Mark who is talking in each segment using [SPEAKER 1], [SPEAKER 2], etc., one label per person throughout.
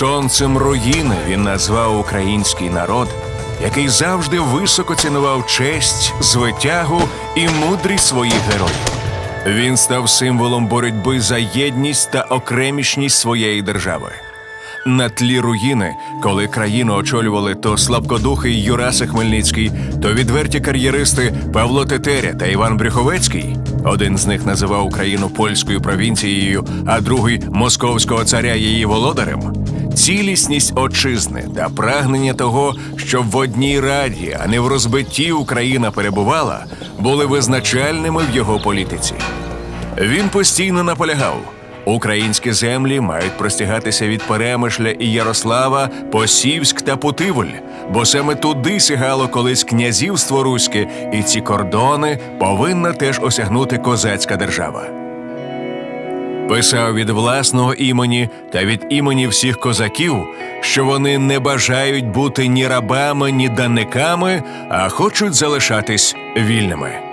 [SPEAKER 1] Сонцем руїни він назвав український народ, який завжди високо цінував честь, звитягу і мудрість своїх героїв. Він став символом боротьби за єдність та окремішність своєї держави. На тлі руїни, коли країну очолювали то слабкодухий Юраса Хмельницький, то відверті кар'єристи Павло Тетеря та Іван Брюховецький. Один з них називав Україну польською провінцією, а другий московського царя її володарем. Цілісність отчизни та прагнення того, щоб в одній раді, а не в розбитті Україна перебувала, були визначальними в його політиці. Він постійно наполягав. Українські землі мають простягатися від Перемишля і Ярослава по Сівськ та Путивль, бо саме туди сягало колись князівство руське, і ці кордони повинна теж осягнути козацька держава. Писав від власного імені та від імені всіх козаків, що вони не бажають бути ні рабами, ні данниками, а хочуть залишатись вільними.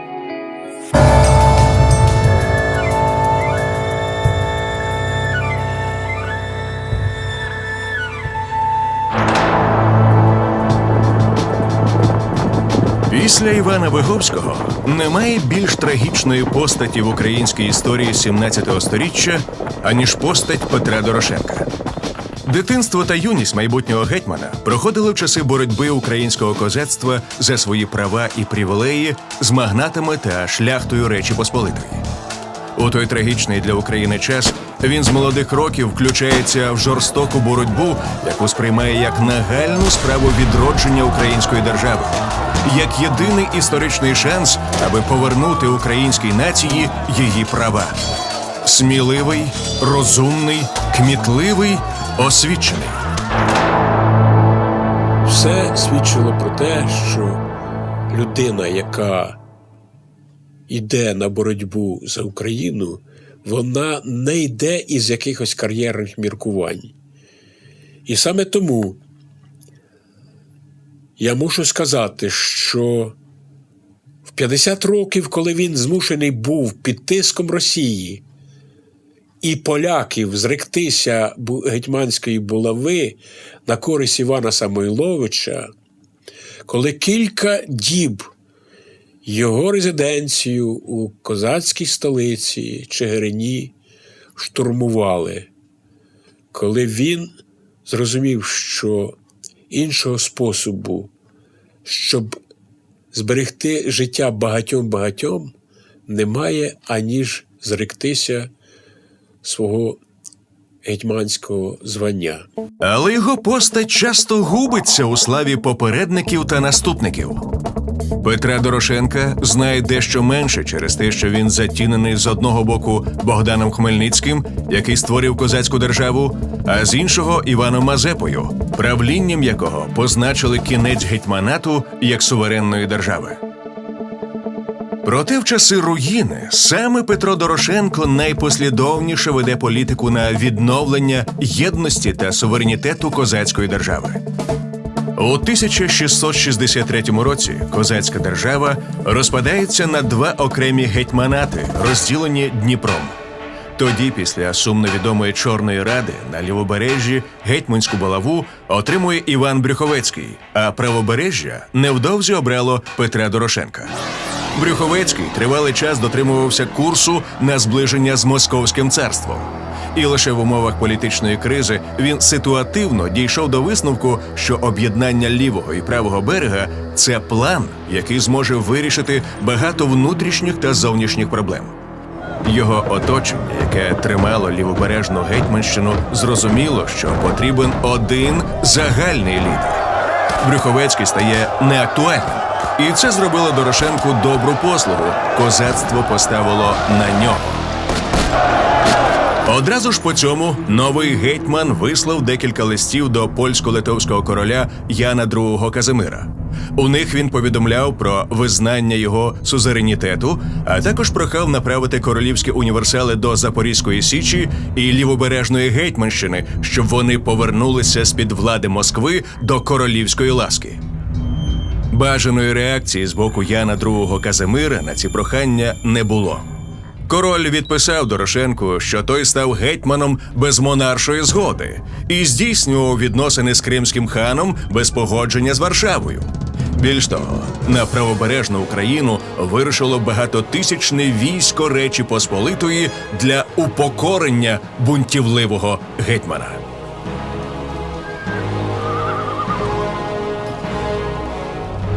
[SPEAKER 1] Після Івана Виговського немає більш трагічної постаті в українській історії 17 століття, аніж постать Петра Дорошенка. Дитинство та юність майбутнього гетьмана проходили в часи боротьби українського козацтва за свої права і привілеї з магнатами та шляхтою Речі Посполитої. У той трагічний для України час він з молодих років включається в жорстоку боротьбу, яку сприймає як нагальну справу відродження української держави, як єдиний історичний шанс, аби повернути українській нації її права. Сміливий, розумний, кмітливий, освічений.
[SPEAKER 2] Все свідчило про те, що людина, яка йде на боротьбу за Україну, вона не йде із якихось кар'єрних міркувань. І саме тому я мушу сказати, що в 50 років, коли він змушений був під тиском Росії і поляків зректися гетьманської булави на користь Івана Самойловича, коли кілька діб його резиденцію у козацькій столиці Чигирині штурмували, коли він зрозумів, що іншого способу, щоб зберегти життя багатьом-багатьом, немає, аніж зректися свого гетьманського звання.
[SPEAKER 1] Але його постать часто губиться у славі попередників та наступників. Петра Дорошенка знає дещо менше через те, що він затінений з одного боку Богданом Хмельницьким, який створив козацьку державу, а з іншого Іваном Мазепою, правлінням якого позначили кінець гетьманату як суверенної держави. Проте в часи руїни саме Петро Дорошенко найпослідовніше веде політику на відновлення єдності та суверенітету козацької держави. У 1663 році козацька держава розпадається на два окремі гетьманати, розділені Дніпром. Тоді, після сумно відомої Чорної ради на лівобережжі гетьманську балаву отримує Іван Брюховецький, а правобережжя невдовзі обрало Петра Дорошенка. Брюховецький тривалий час дотримувався курсу на зближення з Московським царством. І лише в умовах політичної кризи він ситуативно дійшов до висновку, що об'єднання лівого і правого берега це план, який зможе вирішити багато внутрішніх та зовнішніх проблем. Його оточення, яке тримало лівобережну гетьманщину, зрозуміло, що потрібен один загальний лідер. Брюховецький стає неактуальним. І це зробило Дорошенку добру послугу. Козацтво поставило на нього. Одразу ж по цьому новий гетьман вислав декілька листів до польсько-литовського короля Яна II Казимира. У них він повідомляв про визнання його сузеренітету, а також прохав направити королівські універсали до Запорізької Січі і лівобережної гетьманщини, щоб вони повернулися з під влади Москви до королівської ласки. Бажаної реакції з боку Яна II Казимира на ці прохання не було. Король відписав Дорошенку, що той став гетьманом без монаршої згоди і здійснював відносини з кримським ханом без погодження з Варшавою. Більш того, на правобережну Україну вирушило багатотисячне військо Речі Посполитої для упокорення бунтівливого гетьмана. –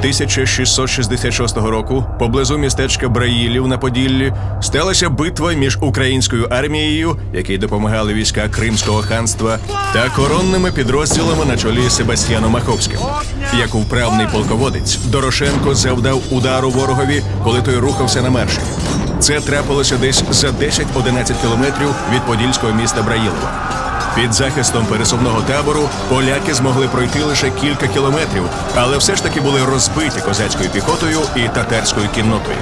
[SPEAKER 1] 1666 року поблизу містечка Браїлів на Поділлі сталася битва між українською армією, якій допомагали війська Кримського ханства, та коронними підрозділами на чолі з Себастьяном Маховським. Як вправний полководець, Дорошенко завдав удару ворогові, коли той рухався на марші. Це трапилося десь за 10-11 кілометрів від подільського міста Браїлова. Під захистом пересувного табору поляки змогли пройти лише кілька кілометрів, але все ж таки були розбиті козацькою піхотою і татарською кіннотою.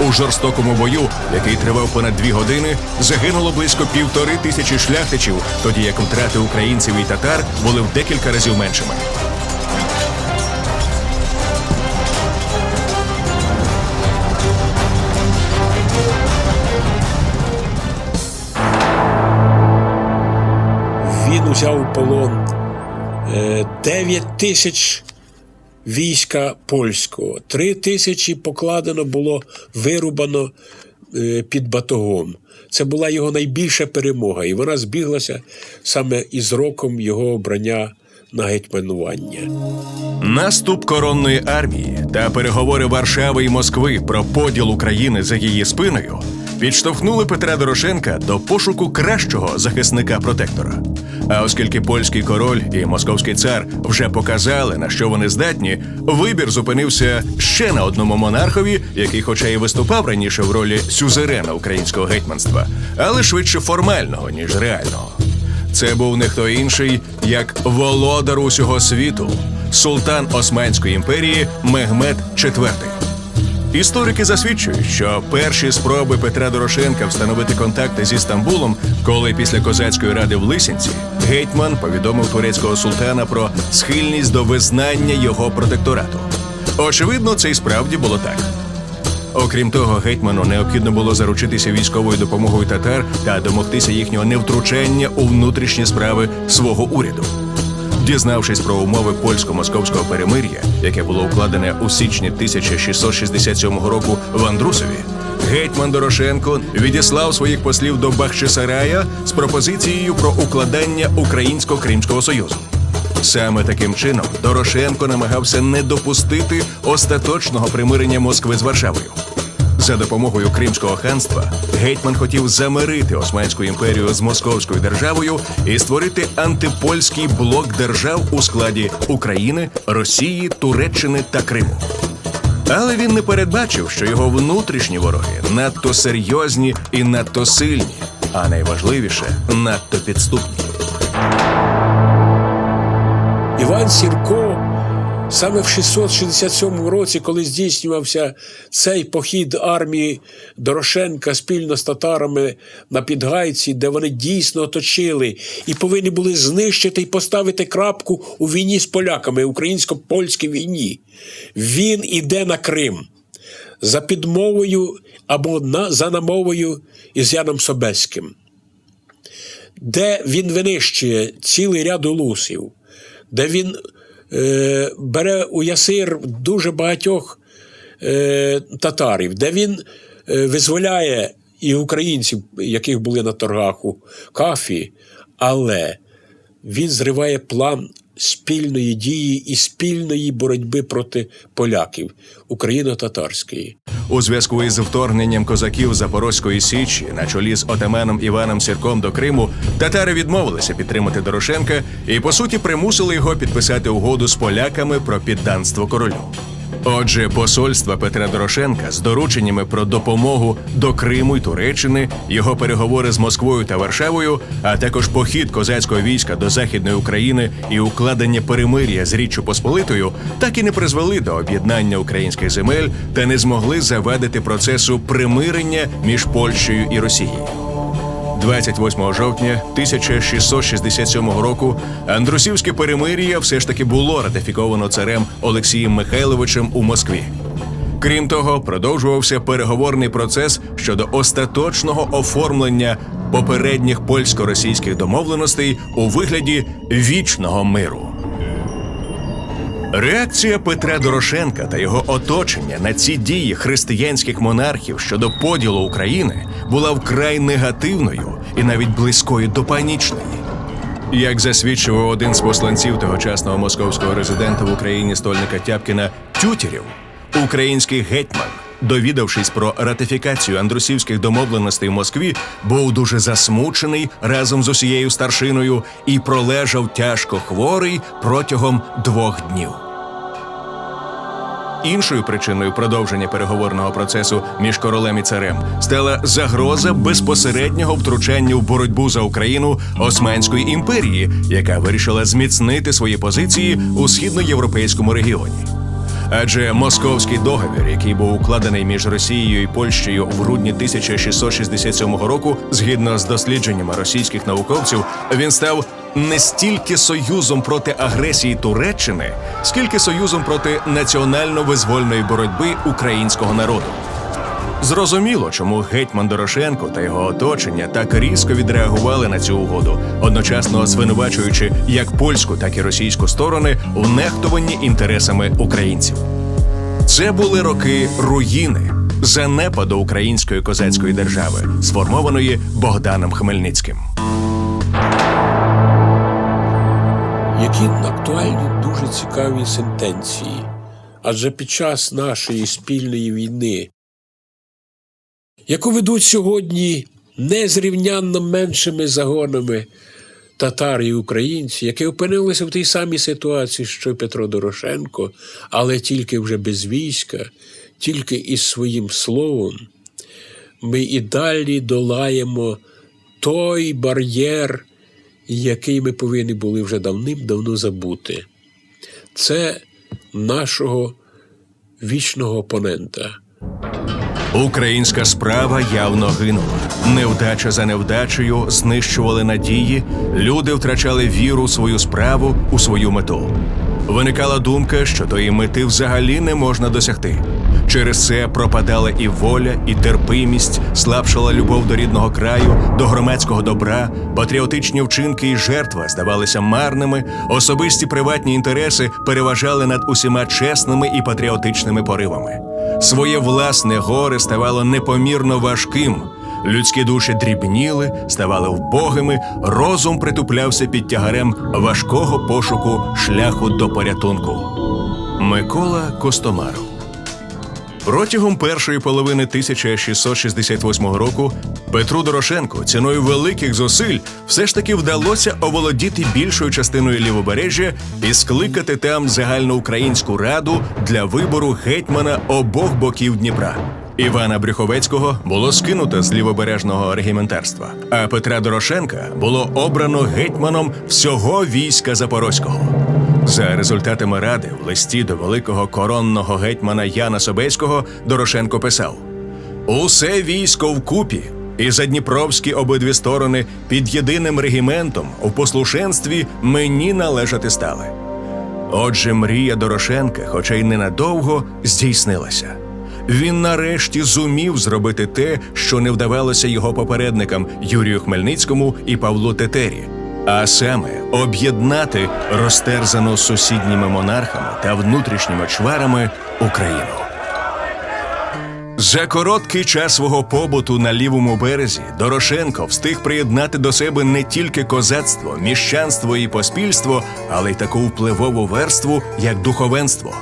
[SPEAKER 1] У жорстокому бою, який тривав понад дві години, загинуло близько півтори тисячі шляхтичів, тоді як втрати українців і татар були в декілька разів меншими.
[SPEAKER 2] Він узяв у полон 9 тисяч війська польського, 3 тисячі покладено було вирубано е, під батогом. Це була його найбільша перемога, і вона збіглася саме із роком його обрання на гетьманування.
[SPEAKER 1] Наступ коронної армії та переговори Варшави і Москви про поділ України за її спиною підштовхнули Петра Дорошенка до пошуку кращого захисника протектора. А оскільки польський король і московський цар вже показали, на що вони здатні, вибір зупинився ще на одному монархові, який, хоча і виступав раніше в ролі сюзерена українського гетьманства, але швидше формального ніж реального. Це був не хто інший, як володар усього світу, султан Османської імперії Мехмед IV. Історики засвідчують, що перші спроби Петра Дорошенка встановити контакти зі Стамбулом, коли після козацької ради в Лисянці гетьман повідомив турецького султана про схильність до визнання його протекторату. Очевидно, це і справді було так. Окрім того, гетьману необхідно було заручитися військовою допомогою татар та домогтися їхнього невтручання у внутрішні справи свого уряду. Дізнавшись про умови польсько-московського перемир'я, яке було укладене у січні 1667 року в Андрусові, гетьман Дорошенко відіслав своїх послів до Бахчисарая з пропозицією про укладання Українсько-Кримського союзу. Саме таким чином Дорошенко намагався не допустити остаточного примирення Москви з Варшавою. За допомогою Кримського ханства гетьман хотів замирити Османську імперію з Московською державою і створити антипольський блок держав у складі України, Росії, Туреччини та Криму. Але він не передбачив, що його внутрішні вороги надто серйозні і надто сильні, а найважливіше надто підступні.
[SPEAKER 2] Іван Сірко саме в 667 році, коли здійснювався цей похід армії Дорошенка спільно з татарами на Підгайці, де вони дійсно оточили і повинні були знищити і поставити крапку у війні з поляками, українсько-польській війні. Він іде на Крим за підмовою або на, за намовою із Яном Собеським де він винищує цілий ряд улусів, де він бере у ясир дуже багатьох е, татарів, де він е, визволяє і українців, яких були на торгах у кафі, але він зриває план спільної дії і спільної боротьби проти поляків україно-татарської.
[SPEAKER 1] У зв'язку із вторгненням козаків Запорозької січі на чолі з отаманом Іваном Сірком до Криму татари відмовилися підтримати Дорошенка і по суті примусили його підписати угоду з поляками про підданство королю. Отже, посольства Петра Дорошенка з дорученнями про допомогу до Криму й Туреччини, його переговори з Москвою та Варшавою, а також похід козацького війська до Західної України і укладення перемир'я з Річчю Посполитою, так і не призвели до об'єднання українських земель та не змогли завадити процесу примирення між Польщею і Росією. 28 жовтня 1667 року Андрусівське перемир'я все ж таки було ратифіковано царем Олексієм Михайловичем у Москві. Крім того, продовжувався переговорний процес щодо остаточного оформлення попередніх польсько-російських домовленостей у вигляді вічного миру. Реакція Петра Дорошенка та його оточення на ці дії християнських монархів щодо поділу України була вкрай негативною і навіть близькою до панічної. Як засвідчив один з посланців тогочасного московського резидента в Україні стольника Тяпкіна Тютєрів, український гетьман, довідавшись про ратифікацію андрусівських домовленостей в Москві, був дуже засмучений разом з усією старшиною і пролежав тяжко хворий протягом двох днів. Іншою причиною продовження переговорного процесу між королем і царем стала загроза безпосереднього втручання в боротьбу за Україну Османської імперії, яка вирішила зміцнити свої позиції у східноєвропейському регіоні. Адже московський договір, який був укладений між Росією і Польщею в грудні 1667 року, згідно з дослідженнями російських науковців, він став не стільки союзом проти агресії Туреччини, скільки союзом проти національно-визвольної боротьби українського народу. Зрозуміло, чому гетьман Дорошенко та його оточення так різко відреагували на цю угоду, одночасно звинувачуючи як польську, так і російську сторони в нехтуванні інтересами українців. Це були роки руїни, занепаду української козацької держави, сформованої Богданом Хмельницьким.
[SPEAKER 2] Які актуальні дуже цікаві сентенції. Адже під час нашої спільної війни, яку ведуть сьогодні незрівнянно меншими загонами татари і українці, які опинилися в тій самій ситуації, що Петро Дорошенко, але тільки вже без війська, тільки із своїм словом, ми і далі долаємо той бар'єр, який ми повинні були вже давним-давно забути. Це нашого вічного опонента.
[SPEAKER 1] Українська справа явно гинула. Невдача за невдачею знищували надії, люди втрачали віру у свою справу, у свою мету. Виникала думка, що тої мети взагалі не можна досягти. Через це пропадала і воля, і терпимість, слабшала любов до рідного краю, до громадського добра, патріотичні вчинки і жертва здавалися марними, особисті приватні інтереси переважали над усіма чесними і патріотичними поривами. Своє власне горе ставало непомірно важким. Людські душі дрібніли, ставали вбогими, розум притуплявся під тягарем важкого пошуку шляху до порятунку. Микола Костомаров Протягом першої половини 1668 року Петру Дорошенку ціною великих зусиль все ж таки вдалося оволодіти більшою частиною лівобережжя і скликати там загальноукраїнську раду для вибору гетьмана обох боків Дніпра. Івана Брюховецького було скинуто з лівобережного регіментарства, а Петра Дорошенка було обрано гетьманом всього війська Запорозького. За результатами ради в листі до великого коронного гетьмана Яна Собеського Дорошенко писав: Усе військо вкупі, і задніпровські обидві сторони під єдиним регіментом у послушенстві мені належати стали. Отже, мрія Дорошенка, хоча й ненадовго, здійснилася. Він нарешті зумів зробити те, що не вдавалося його попередникам Юрію Хмельницькому і Павлу Тетері, а саме об'єднати розтерзану сусідніми монархами та внутрішніми чварами Україну. За короткий час свого побуту на лівому березі Дорошенко встиг приєднати до себе не тільки козацтво, міщанство і поспільство, але й таку впливову верству, як духовенство.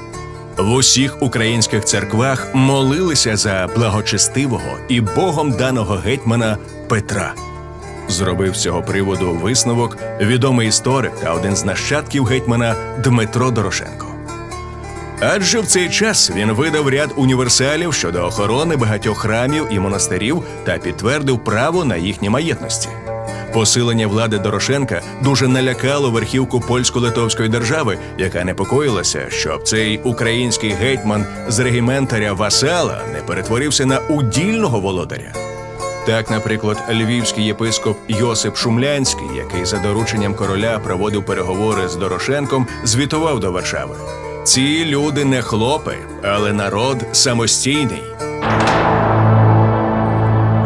[SPEAKER 1] В усіх українських церквах молилися за благочестивого і богом даного гетьмана Петра. Зробив з цього приводу висновок відомий історик та один з нащадків гетьмана Дмитро Дорошенко. Адже в цей час він видав ряд універсалів щодо охорони багатьох храмів і монастирів та підтвердив право на їхні маєтності. Посилення влади Дорошенка дуже налякало верхівку польсько-литовської держави, яка непокоїлася, щоб цей український гетьман з регіментаря Васала не перетворився на удільного володаря. Так, наприклад, львівський єпископ Йосип Шумлянський, який за дорученням короля проводив переговори з Дорошенком, звітував до Варшави. Ці люди не хлопи, але народ самостійний.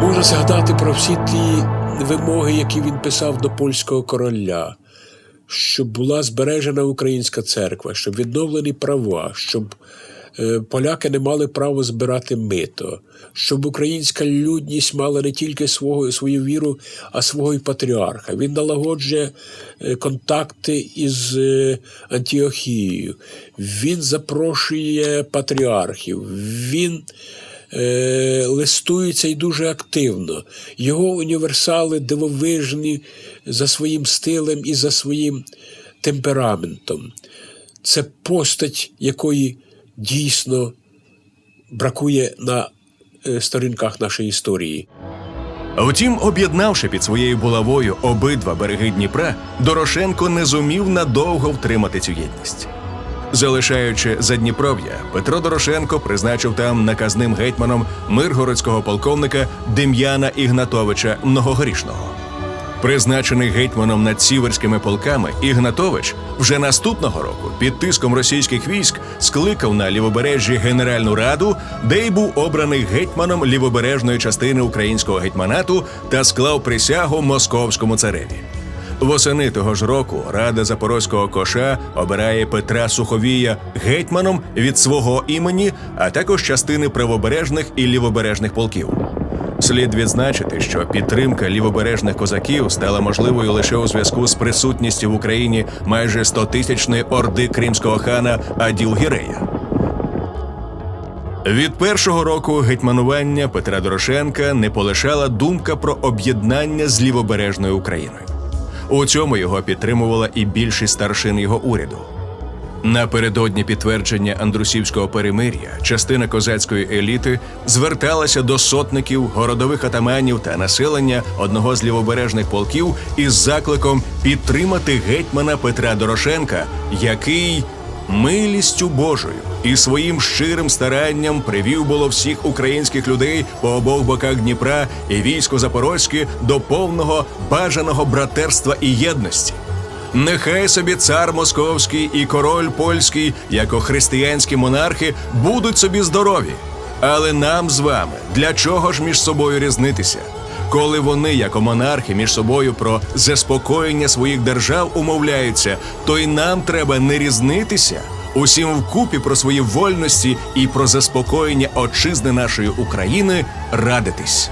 [SPEAKER 2] Можна згадати про всі ті вимоги, які він писав до польського короля, щоб була збережена українська церква, щоб відновлені права, щоб е, поляки не мали право збирати мито, щоб українська людність мала не тільки свого, свою віру, а свого й патріарха. Він налагоджує е, контакти із е, Антіохією, він запрошує патріархів, він е, листується і дуже активно. Його універсали дивовижні за своїм стилем і за своїм темпераментом. Це постать, якої дійсно бракує на е, сторінках нашої історії.
[SPEAKER 1] Втім, об'єднавши під своєю булавою обидва береги Дніпра, Дорошенко не зумів надовго втримати цю єдність. Залишаючи Задніпров'я, Петро Дорошенко призначив там наказним гетьманом миргородського полковника Дем'яна Ігнатовича Многогорішного. Призначений гетьманом над сіверськими полками, Ігнатович вже наступного року під тиском російських військ скликав на лівобережжі Генеральну раду, де й був обраний гетьманом лівобережної частини українського гетьманату та склав присягу московському цареві. Восени того ж року Рада Запорозького коша обирає Петра Суховія гетьманом від свого імені, а також частини правобережних і лівобережних полків. Слід відзначити, що підтримка лівобережних козаків стала можливою лише у зв'язку з присутністю в Україні майже 100-тисячної орди кримського хана Аділгірея. Від першого року гетьманування Петра Дорошенка не полишала думка про об'єднання з лівобережною Україною. У цьому його підтримувала і більшість старшин його уряду. Напередодні підтвердження Андрусівського перемир'я частина козацької еліти зверталася до сотників, городових атаманів та населення одного з лівобережних полків із закликом підтримати гетьмана Петра Дорошенка, який милістю Божою і своїм щирим старанням привів було всіх українських людей по обох боках Дніпра і військо Запорозьке до повного бажаного братерства і єдності. Нехай собі цар московський і король польський, як християнські монархи, будуть собі здорові. Але нам з вами для чого ж між собою різнитися? Коли вони, як монархи, між собою про заспокоєння своїх держав умовляються, то й нам треба не різнитися, усім вкупі про свої вольності і про заспокоєння отчизни нашої України радитись.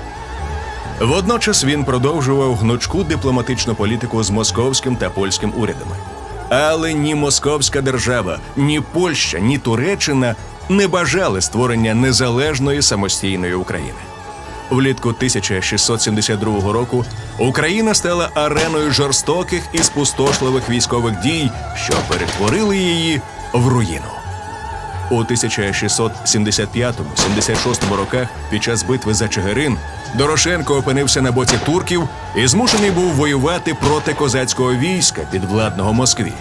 [SPEAKER 1] Водночас він продовжував гнучку дипломатичну політику з московським та польським урядами. Але ні Московська держава, ні Польща, ні Туреччина не бажали створення незалежної самостійної України. Влітку 1672 року Україна стала ареною жорстоких і спустошливих військових дій, що перетворили її в руїну. У 1675-76 роках під час битви за Чигирин Дорошенко опинився на боці турків і змушений був воювати проти козацького війська підвладного Москві.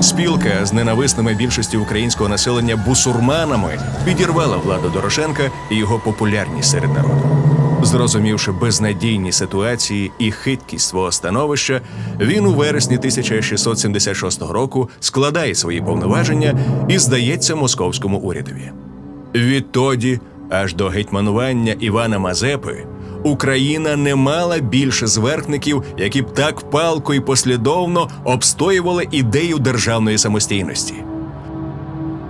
[SPEAKER 1] Спілка з ненависними більшості українського населення бусурманами підірвала владу Дорошенка і його популярність серед народу. Зрозумівши безнадійні ситуації і хиткість свого становища, він у вересні 1676 року складає свої повноваження і здається московському урядові. Відтоді, аж до гетьманування Івана Мазепи, Україна не мала більше зверхників, які б так палко і послідовно обстоювали ідею державної самостійності.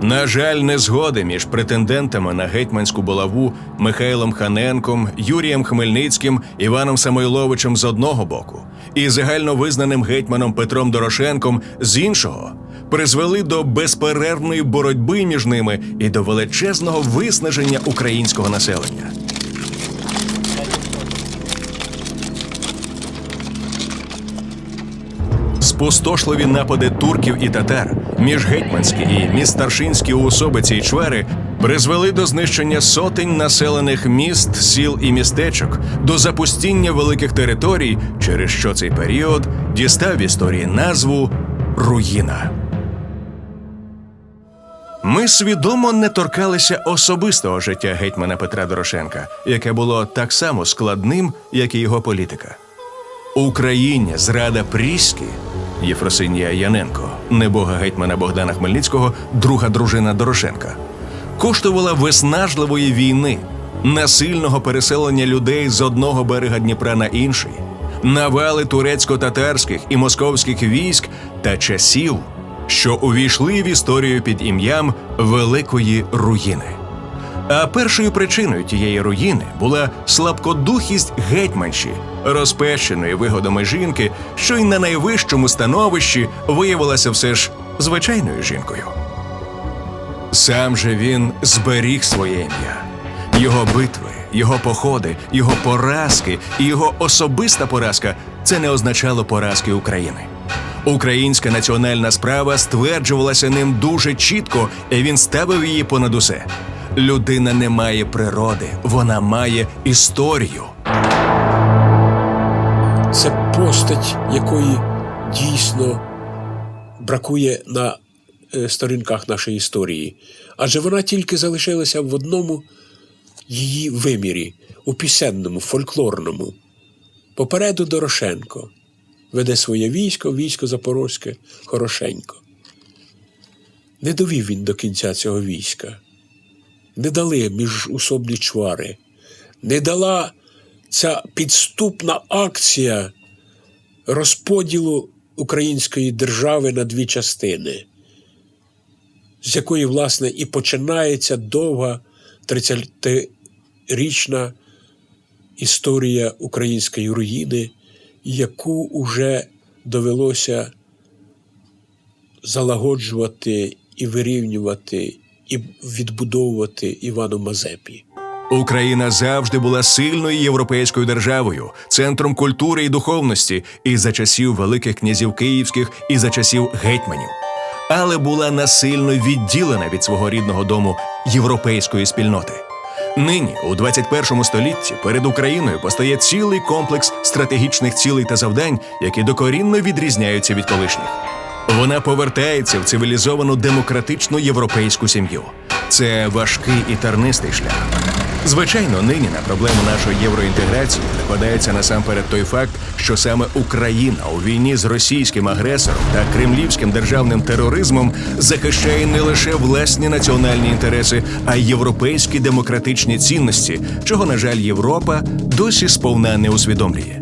[SPEAKER 1] На жаль, незгоди між претендентами на гетьманську булаву Михайлом Ханенком, Юрієм Хмельницьким, Іваном Самойловичем з одного боку і загальновизнаним гетьманом Петром Дорошенком з іншого призвели до безперервної боротьби між ними і до величезного виснаження українського населення. Спустошливі напади турків і татар, міжгетьманські і міжстаршинські уособиці й чвари призвели до знищення сотень населених міст, сіл і містечок, до запустіння великих територій, через що цей період дістав в історії назву Руїна. Ми свідомо не торкалися особистого життя гетьмана Петра Дорошенка, яке було так само складним, як і його політика. Україні зрада Пріськи Єфросинія Яненко, небога гетьмана Богдана Хмельницького, друга дружина Дорошенка, коштувала виснажливої війни, насильного переселення людей з одного берега Дніпра на інший, навали турецько-татарських і московських військ та часів, що увійшли в історію під ім'ям Великої руїни. А першою причиною тієї руїни була слабкодухість гетьманші, розпещеної вигодами жінки, що й на найвищому становищі виявилася все ж звичайною жінкою. Сам же він зберіг своє ім'я. Його битви, його походи, його поразки і його особиста поразка це не означало поразки України. Українська національна справа стверджувалася ним дуже чітко, і він ставив її понад усе. Людина не має природи, вона має історію.
[SPEAKER 2] Це постать, якої дійсно бракує на е, сторінках нашої історії. Адже вона тільки залишилася в одному її вимірі, у пісенному, фольклорному. Попереду Дорошенко веде своє військо, військо Запорозьке, хорошенько. Не довів він до кінця цього війська, не дали міжусобні чвари, не дала ця підступна акція розподілу української держави на дві частини, з якої, власне, і починається довга 30-річна історія української руїни, яку уже довелося залагоджувати і вирівнювати, і відбудовувати Івану Мазепі.
[SPEAKER 1] Україна завжди була сильною європейською державою, центром культури і духовності, і за часів великих князів київських, і за часів гетьманів, але була насильно відділена від свого рідного дому європейської спільноти. Нині, у 21 столітті, перед Україною постає цілий комплекс стратегічних цілей та завдань, які докорінно відрізняються від колишніх. Вона повертається в цивілізовану демократичну європейську сім'ю. Це важкий і тернистий шлях. Звичайно, нині на проблему нашої євроінтеграції накладається насамперед той факт, що саме Україна у війні з російським агресором та кремлівським державним тероризмом захищає не лише власні національні інтереси, а й європейські демократичні цінності, чого, на жаль, Європа досі сповна не усвідомлює.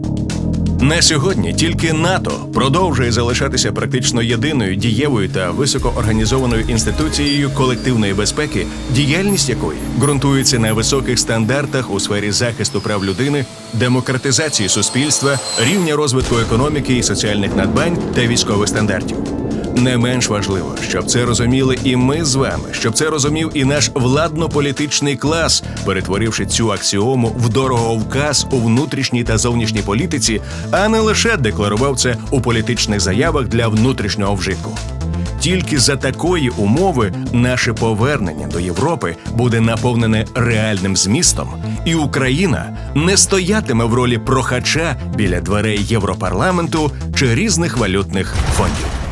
[SPEAKER 1] На сьогодні тільки НАТО продовжує залишатися практично єдиною дієвою та високоорганізованою інституцією колективної безпеки, діяльність якої ґрунтується на високих стандартах у сфері захисту прав людини, демократизації суспільства, рівня розвитку економіки і соціальних надбань та військових стандартів. Не менш важливо, щоб це розуміли і ми з вами, щоб це розумів і наш владно-політичний клас, перетворивши цю аксіому в дороговказ у внутрішній та зовнішній політиці, а не лише декларував це у політичних заявах для внутрішнього вжитку. Тільки за такої умови наше повернення до Європи буде наповнене реальним змістом, і Україна не стоятиме в ролі прохача біля дверей Європарламенту чи різних валютних фондів.